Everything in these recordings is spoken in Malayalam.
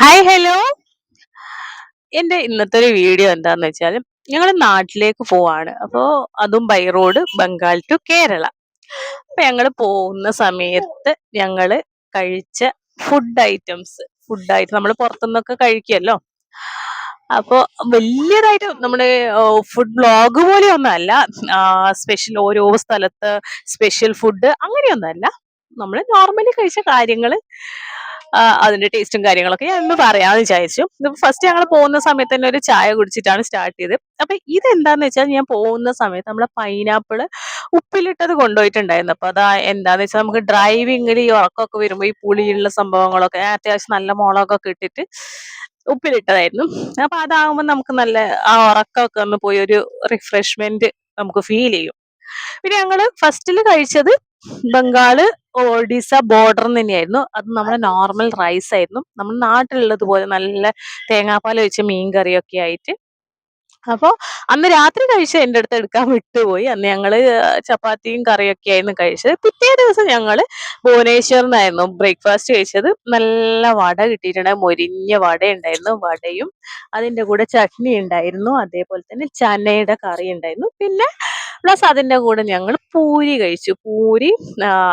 ഹായ് ഹലോ എന്റെ ഇന്നത്തെ ഒരു വീഡിയോ എന്താന്ന് വെച്ചാൽ ഞങ്ങൾ നാട്ടിലേക്ക് പോവാണ്. അപ്പോൾ അതും by road Bengal to Kerala അപ്പൊ ഞങ്ങൾ പോകുന്ന സമയത്ത് ഞങ്ങൾ കഴിച്ച ഫുഡ് ഐറ്റംസ് ഫുഡ് ഐറ്റം നമ്മൾ പുറത്തുനിന്നൊക്കെ കഴിക്കുമല്ലോ അപ്പോ വലിയതായിട്ട് നമ്മുടെ ഫുഡ് ബ്ലോഗ് പോലെ ഒന്നല്ല. സ്പെഷ്യൽ ഓരോ സ്ഥലത്ത് സ്പെഷ്യൽ ഫുഡ് അങ്ങനെയൊന്നല്ല. നമ്മൾ നോർമലി കഴിച്ച കാര്യങ്ങൾ അതിന്റെ ടേസ്റ്റും കാര്യങ്ങളൊക്കെ ഞാൻ ഒന്ന് പറയാമെന്ന് വിചാരിച്ചു. ഫസ്റ്റ് ഞങ്ങൾ പോകുന്ന സമയത്ത് തന്നെ ഒരു ചായ കുടിച്ചിട്ടാണ് സ്റ്റാർട്ട് ചെയ്തത്. അപ്പൊ ഇതെന്താന്ന് വെച്ചാൽ ഞാൻ പോകുന്ന സമയത്ത് നമ്മളെ പൈനാപ്പിൾ ഉപ്പിലിട്ടത് കൊണ്ടുപോയിട്ടുണ്ടായിരുന്നു. അപ്പൊ അതാ എന്താന്ന് വെച്ചാൽ നമുക്ക് ഡ്രൈവിങ്ങിൽ ഈ ഉറക്കമൊക്കെ വരുമ്പോൾ ഈ പുളിയുള്ള സംഭവങ്ങളൊക്കെ അത്യാവശ്യം നല്ല മുളകൊക്കെ ഇട്ടിട്ട് ഉപ്പിലിട്ടതായിരുന്നു. അപ്പൊ അതാകുമ്പോൾ നമുക്ക് നല്ല ആ ഉറക്കമൊക്കെ ഒന്ന് പോയി ഒരു റിഫ്രഷ്മെന്റ് നമുക്ക് ഫീൽ ചെയ്യും. പിന്നെ ഞങ്ങൾ ഫസ്റ്റിൽ കഴിച്ചത് ബംഗാൾ ഒഡീസ ബോർഡർ തന്നെയായിരുന്നു. അത് നമ്മുടെ നോർമൽ റൈസ് ആയിരുന്നു. നമ്മൾ നാട്ടിലുള്ളത് പോലെ നല്ല തേങ്ങാപ്പാൽ വെച്ച മീൻ കറിയൊക്കെ ആയിട്ട്. അപ്പോൾ അന്ന് രാത്രി കഴിച്ച എന്റെ അടുത്ത് എടുക്കാൻ വിട്ടുപോയി. അന്ന് ഞങ്ങൾ ചപ്പാത്തിയും കറിയൊക്കെ ആയിരുന്നു കഴിച്ചത്. പിറ്റേ ദിവസം ഞങ്ങൾ ഭുവനേശ്വറിനായിരുന്നു ബ്രേക്ക്ഫാസ്റ്റ് കഴിച്ചത്. നല്ല വട കിട്ടിയിട്ടുണ്ട്. മൊരിഞ്ഞ വട ഉണ്ടായിരുന്നു വടയും അതിന്റെ കൂടെ ചട്നി ഉണ്ടായിരുന്നു അതേപോലെ തന്നെ ചനയുടെ കറി ഉണ്ടായിരുന്നു പിന്നെ പ്ലസ് അതിന്റെ കൂടെ ഞങ്ങൾ പൂരി കഴിച്ചു. പൂരി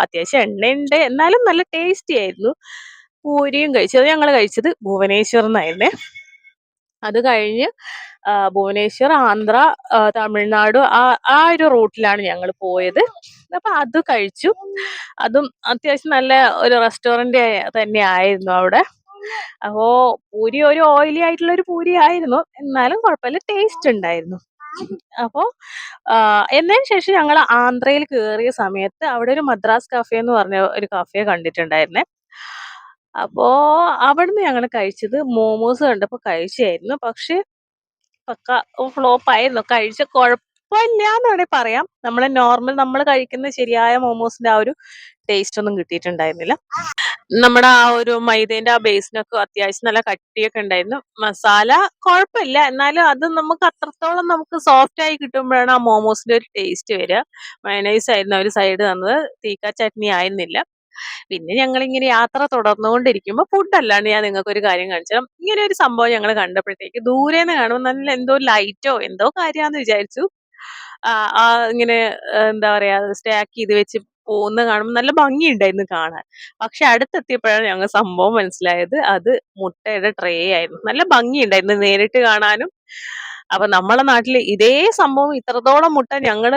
അത്യാവശ്യം എണ്ണയുണ്ട്. എന്നാലും നല്ല ടേസ്റ്റി ആയിരുന്നു. പൂരിയും കഴിച്ചു. അത് ഞങ്ങൾ കഴിച്ചത് ഭുവനേശ്വറിൽ നിന്നായിരുന്നേ. അത് കഴിഞ്ഞ് ഭുവനേശ്വർ ആന്ധ്ര തമിഴ്നാട് ആ ആ ഒരു റൂട്ടിലാണ് ഞങ്ങൾ പോയത്. അപ്പൊ അത് കഴിച്ചു. അതും അത്യാവശ്യം നല്ല ഒരു റെസ്റ്റോറന്റ് തന്നെ ആയിരുന്നു അവിടെ. അപ്പോ പൂരി ഒരു ഓയിലി ആയിട്ടുള്ള ഒരു പൂരി ആയിരുന്നു. എന്നാലും കുഴപ്പമില്ല ടേസ്റ്റ് ഉണ്ടായിരുന്നു. അപ്പോ എന്നതിന് ശേഷം ഞങ്ങൾ ആന്ധ്രയിൽ കയറിയ സമയത്ത് അവിടെ ഒരു മദ്രാസ് കഫെ എന്ന് പറഞ്ഞ ഒരു കഫേ കണ്ടിട്ടുണ്ടായിരുന്നേ. അപ്പോ അവിടുന്ന് ഞങ്ങൾ കഴിച്ചത് മോമോസ് കണ്ടപ്പോൾ കഴിച്ചായിരുന്നു. പക്ഷെ പക്ക ഫ്ലോപ്പ് ആയിരുന്നു കഴിച്ച കുഴപ്പമില്ല എന്ന് വേണമെങ്കിൽ പറയാം. നമ്മളെ നോർമൽ നമ്മൾ കഴിക്കുന്ന ശരിയായ മോമോസിന്റെ ആ ഒരു ടേസ്റ്റ് ഒന്നും കിട്ടിയിട്ടുണ്ടായിരുന്നില്ല. നമ്മുടെ ആ ഒരു മൈദേന്റെ ആ ബേസിനൊക്കെ അത്യാവശ്യം നല്ല കട്ടിയൊക്കെ ഉണ്ടായിരുന്നു. മസാല കുഴപ്പമില്ല. എന്നാലും അത് നമുക്ക് അത്രത്തോളം നമുക്ക് സോഫ്റ്റ് ആയി കിട്ടുമ്പോഴാണ് ആ മോമോസിന്റെ ഒരു ടേസ്റ്റ് വരിക. മയനൈസ് ആയിരുന്നു ഒരു സൈഡ് തന്നത്. തീക്ക ചട്നി ആയിരുന്നില്ല. പിന്നെ ഞങ്ങൾ ഇങ്ങനെ യാത്ര തുടർന്നുകൊണ്ടിരിക്കുമ്പോൾ ഫുഡ് അല്ലാണ്ട് ഞാൻ നിങ്ങൾക്ക് ഒരു കാര്യം കാണിച്ചു ഇങ്ങനെ ഒരു സംഭവം ഞങ്ങൾ കണ്ടപ്പോഴത്തേക്ക് ദൂരെ നിന്ന് കാണുമ്പോൾ നല്ല എന്തോ ലൈറ്റോ എന്തോ കാര്യമാണെന്ന് വിചാരിച്ചു. ഇങ്ങനെ എന്താ പറയാ സ്റ്റാക്ക് ചെയ്ത് വെച്ച് പോകുന്ന കാണുമ്പോൾ നല്ല ഭംഗിയുണ്ടായിരുന്നു കാണാൻ. പക്ഷെ അടുത്തെത്തിയപ്പോഴാണ് ഞങ്ങൾ സംഭവം മനസ്സിലായത് അത് മുട്ടയുടെ ട്രേ ആയിരുന്നു. നല്ല ഭംഗിയുണ്ടായിരുന്നു നേരിട്ട് കാണാനും. അപ്പൊ നമ്മളെ നാട്ടിൽ ഇതേ സംഭവം ഇത്രത്തോളം മുട്ട ഞങ്ങൾ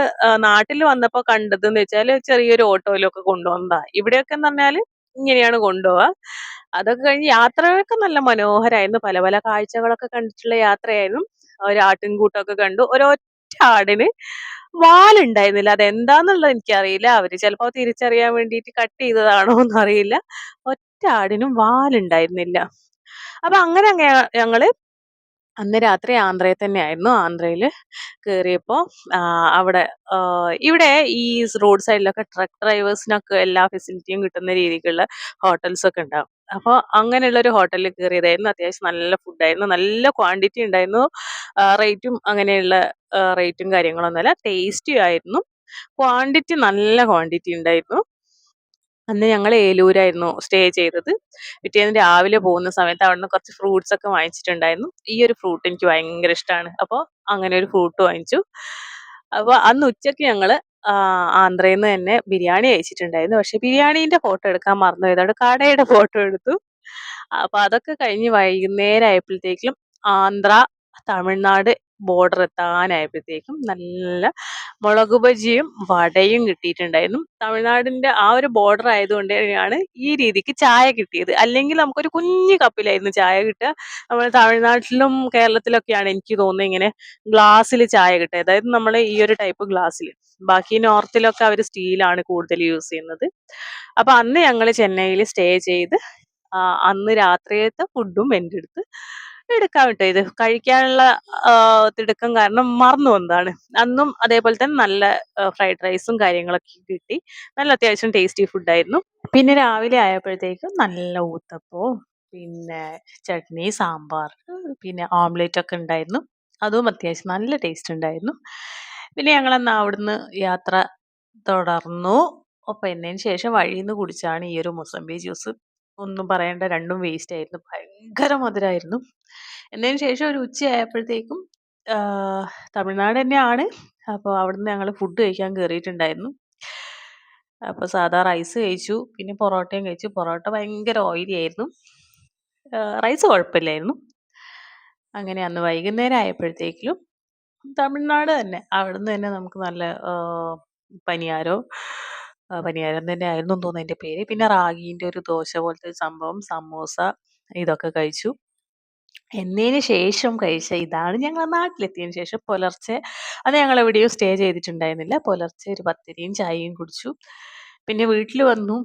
നാട്ടിൽ വന്നപ്പോ കണ്ടതെന്ന് വെച്ചാൽ ചെറിയൊരു ഓട്ടോയിലൊക്കെ കൊണ്ടുവന്നതാ. ഇവിടെയൊക്കെ എന്ന് പറഞ്ഞാൽ ഇങ്ങനെയാണ് കൊണ്ടുപോവാ. അതൊക്കെ കഴിഞ്ഞ് യാത്രകളൊക്കെ നല്ല മനോഹരമായിരുന്നു പല പല കാഴ്ചകളൊക്കെ കണ്ടിട്ടുള്ള യാത്രയായിരുന്നു. ഒരു ആട്ടിൻകൂട്ടമൊക്കെ കണ്ടു. ഒരൊറ്റ ആടിന് വാലുണ്ടായിരുന്നില്ല. അതെന്താന്നുള്ളത് എനിക്കറിയില്ല. അവർ ചിലപ്പോ തിരിച്ചറിയാൻ വേണ്ടിയിട്ട് കട്ട് ചെയ്തതാണോ എന്നറിയില്ല. ഒറ്റ ആടിനും വാലുണ്ടായിരുന്നില്ല. അപ്പൊ അങ്ങനെ ഞങ്ങൾ അന്ന് രാത്രി ആന്ധ്രയിൽ തന്നെയായിരുന്നു. ആന്ധ്രയിൽ കയറിയപ്പോൾ അവിടെ ഇവിടെ ഈ റോഡ് സൈഡിലൊക്കെ ട്രക്ക് ഡ്രൈവേഴ്സിനൊക്കെ എല്ലാ ഫെസിലിറ്റിയും കിട്ടുന്ന രീതിക്കുള്ള ഹോട്ടൽസ് ഒക്കെ ഉണ്ടാവും. അപ്പോൾ അങ്ങനെയുള്ള ഒരു ഹോട്ടലിൽ കയറിയതായിരുന്നു അത്യാവശ്യം നല്ല ഫുഡായിരുന്നു. നല്ല ക്വാണ്ടിറ്റി ഉണ്ടായിരുന്നു. റേറ്റും അങ്ങനെയുള്ള റേറ്റും കാര്യങ്ങളൊന്നുമല്ല ടേസ്റ്റി ആയിരുന്നു. ക്വാണ്ടിറ്റി നല്ല ക്വാണ്ടിറ്റി ഉണ്ടായിരുന്നു. അന്ന് ഞങ്ങൾ ഏലൂരായിരുന്നു സ്റ്റേ ചെയ്തത്. പിറ്റേന്ന് രാവിലെ പോകുന്ന സമയത്ത് അവിടുന്ന് കുറച്ച് ഫ്രൂട്ട്സ് ഒക്കെ വാങ്ങിച്ചിട്ടുണ്ടായിരുന്നു. ഈ ഒരു ഫ്രൂട്ട് എനിക്ക് ഭയങ്കര ഇഷ്ടമാണ് അപ്പോൾ അങ്ങനെ ഒരു ഫ്രൂട്ട് വാങ്ങിച്ചു. അപ്പോൾ അന്ന് ഉച്ചയ്ക്ക് ഞങ്ങൾ ആന്ധ്രയിൽ നിന്ന് തന്നെ ബിരിയാണി കഴിച്ചിട്ടുണ്ടായിരുന്നു. പക്ഷെ ബിരിയാണീന്റെ ഫോട്ടോ എടുക്കാൻ മറന്നു അവിടെ കടയുടെ ഫോട്ടോ എടുത്തു. അപ്പോൾ അതൊക്കെ കഴിഞ്ഞ് വൈകുന്നേരം ആയപ്പോഴത്തേക്കും ആന്ധ്ര തമിഴ്നാട് ബോർഡർ എത്താനായപ്പോഴത്തേക്കും നല്ല മുളക് ബജിയും വടയും കിട്ടിയിട്ടുണ്ടായിരുന്നു. തമിഴ്നാടിന്റെ ആ ഒരു ബോർഡർ ആയതുകൊണ്ട് തന്നെയാണ് ഈ രീതിക്ക് ചായ കിട്ടിയത്. അല്ലെങ്കിൽ നമുക്കൊരു കുഞ്ഞു കപ്പിലായിരുന്നു ചായ കിട്ടുക. നമ്മൾ തമിഴ്നാട്ടിലും കേരളത്തിലൊക്കെയാണ് എനിക്ക് തോന്നുന്നത് ഇങ്ങനെ ഗ്ലാസ്സിൽ ചായ കിട്ടുക. അതായത് നമ്മൾ ഈ ഒരു ടൈപ്പ് ഗ്ലാസ്സിൽ ബാക്കി നോർത്തിലൊക്കെ അവർ സ്റ്റീലാണ് കൂടുതൽ യൂസ് ചെയ്യുന്നത്. അപ്പൊ അന്ന് ഞങ്ങൾ ചെന്നൈയിൽ സ്റ്റേ ചെയ്ത് അന്ന് രാത്രിയത്തെ ഫുഡും എന്റെ അടുത്ത് എടുക്കാൻ കേട്ടോ ഇത് കഴിക്കാനുള്ള തിടുക്കം കാരണം മറന്നു വന്നതാണ്. അന്നും അതേപോലെ തന്നെ നല്ല ഫ്രൈഡ് റൈസും കാര്യങ്ങളൊക്കെ കിട്ടി. നല്ല അത്യാവശ്യം ടേസ്റ്റി ഫുഡായിരുന്നു പിന്നെ രാവിലെ ആയപ്പോഴത്തേക്കും നല്ല ഊത്തപ്പോ പിന്നെ ചട്നി സാമ്പാർ പിന്നെ ഓംലെറ്റ് ഒക്കെ ഉണ്ടായിരുന്നു. അതും അത്യാവശ്യം നല്ല ടേസ്റ്റ് ഉണ്ടായിരുന്നു. പിന്നെ ഞങ്ങൾ അന്ന് അവിടുന്ന് യാത്ര തുടർന്നു. അപ്പം എന്നതിന് ശേഷം വഴിയിൽ നിന്ന് കുടിച്ചാണ് ഈ ഒരു മുസംബി ജ്യൂസ് ഒന്നും പറയണ്ട രണ്ടും വേസ്റ്റ് ആയിരുന്നു. ഭയങ്കര മധുരമായിരുന്നു എന്നതിന് ശേഷം ഒരു ഉച്ചയായപ്പോഴത്തേക്കും തമിഴ്നാട് തന്നെയാണ്. അപ്പോൾ അവിടുന്ന് ഞങ്ങൾ ഫുഡ് കഴിക്കാൻ കയറിയിട്ടുണ്ടായിരുന്നു അപ്പോൾ സാധാ റൈസ് കഴിച്ചു പിന്നെ പൊറോട്ടയും കഴിച്ചു. പൊറോട്ട ഭയങ്കര ഓയിലി ആയിരുന്നു. റൈസ് കുഴപ്പമില്ലായിരുന്നു. അങ്ങനെ അന്ന് വൈകുന്നേരം ആയപ്പോഴത്തേക്കിലും തമിഴ്നാട് തന്നെ. അവിടുന്ന് തന്നെ നമുക്ക് നല്ല പനിയാരോ പനിയാരം തന്നെ ആയിരുന്നു തോന്നുന്നു. അതിന്റെ പേര്. പിന്നെ റാഗീന്റെ ഒരു ദോശ പോലത്തെ ഒരു സംഭവം സമൂസ ഇതൊക്കെ കഴിച്ചു. എന്നതിന് ശേഷം കഴിച്ച ഇതാണ് ഞങ്ങൾ നാട്ടിലെത്തിയതിന് ശേഷം പുലർച്ചെ. അത് ഞങ്ങൾ എവിടെയും സ്റ്റേ ചെയ്തിട്ടുണ്ടായിരുന്നില്ല. പുലർച്ചെ ഒരു പത്തിരിയും ചായയും കുടിച്ചു. പിന്നെ വീട്ടിൽ വന്നു.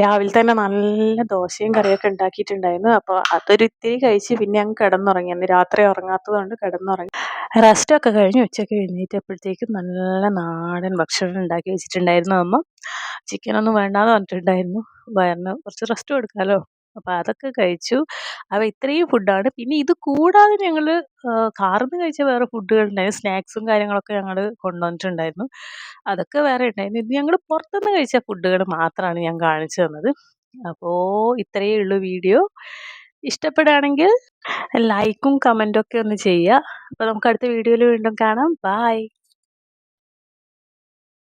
രാവിലെ തന്നെ നല്ല ദോശയും കറിയൊക്കെ ഉണ്ടാക്കിയിട്ടുണ്ടായിരുന്നു. അപ്പോൾ അതൊരു ഇത്തിരി കഴിച്ച് പിന്നെ അങ്ങ് അന്ന് രാത്രി ഉറങ്ങാത്തത് കൊണ്ട് കിടന്നുറങ്ങി. റെസ്റ്റൊക്കെ കഴിഞ്ഞ് ഉച്ചയ്ക്ക് എഴുന്നേറ്റപ്പോഴത്തേക്കും നല്ല നാടൻ ഭക്ഷണം ഉണ്ടാക്കി വെച്ചിട്ടുണ്ടായിരുന്നു അമ്മ. ചിക്കനൊന്നും വേണ്ടാന്ന് പറഞ്ഞിട്ടുണ്ടായിരുന്നു. വയറിന് കുറച്ച് റെസ്റ്റ് കൊടുക്കാമല്ലോ അപ്പോൾ അതൊക്കെ കഴിച്ചു. അപ്പോൾ ഇത്രയും ഫുഡാണ്. പിന്നെ ഇത് കൂടാതെ ഞങ്ങൾ കാറിൽ നിന്ന് കഴിച്ച വേറെ ഫുഡുകളുണ്ടായിരുന്നു സ്നാക്സും കാര്യങ്ങളൊക്കെ ഞങ്ങൾ കൊണ്ടുവന്നിട്ടുണ്ടായിരുന്നു. അതൊക്കെ വേറെ ഉണ്ടായിരുന്നു. ഇത് ഞങ്ങൾ പുറത്തുനിന്ന് കഴിച്ച ഫുഡുകൾ മാത്രമാണ് ഞാൻ കാണിച്ചു തന്നത്. അപ്പോൾ ഇത്രയേ ഉള്ളൂ വീഡിയോ. ഇഷ്ടപ്പെടുകയാണെങ്കിൽ ലൈക്കും കമന്റും ഒക്കെ ഒന്ന് ചെയ്യുക. അപ്പോൾ നമുക്ക് അടുത്ത വീഡിയോയിൽ വീണ്ടും കാണാം. ബായ്